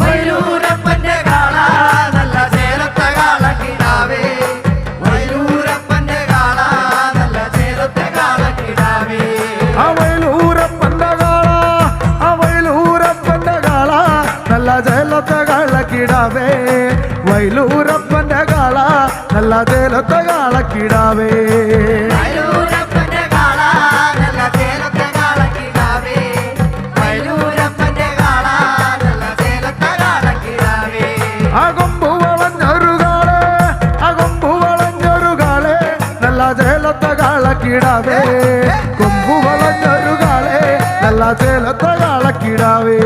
വൈലൂരപ്പന്റെ കാള നല്ല ചേലത്തെ കാളക്കിടാവേ വൈലൂരപ്പന്റെ കാള നല്ല ചേലത്തെ കാളക്കിടാവേ അവയിലൂരപ്പന്റെ കാള അവയിലൂരപ്പന്റെ കാള നല്ല ജലത്തെ കാളക്കിടാവേ വൈലൂരപ്പന്റെ കാള നല്ല ജലത്തെ കാളക്കിടാവേ വൈലൂരപ്പന്റെ അകൊമ്പുവളഞ്ഞൊരുകാളെ അകൊമ്പുവളഞ്ഞൊരുകാളെ നല്ല ചേലത്ത കാളക്കിടാവേ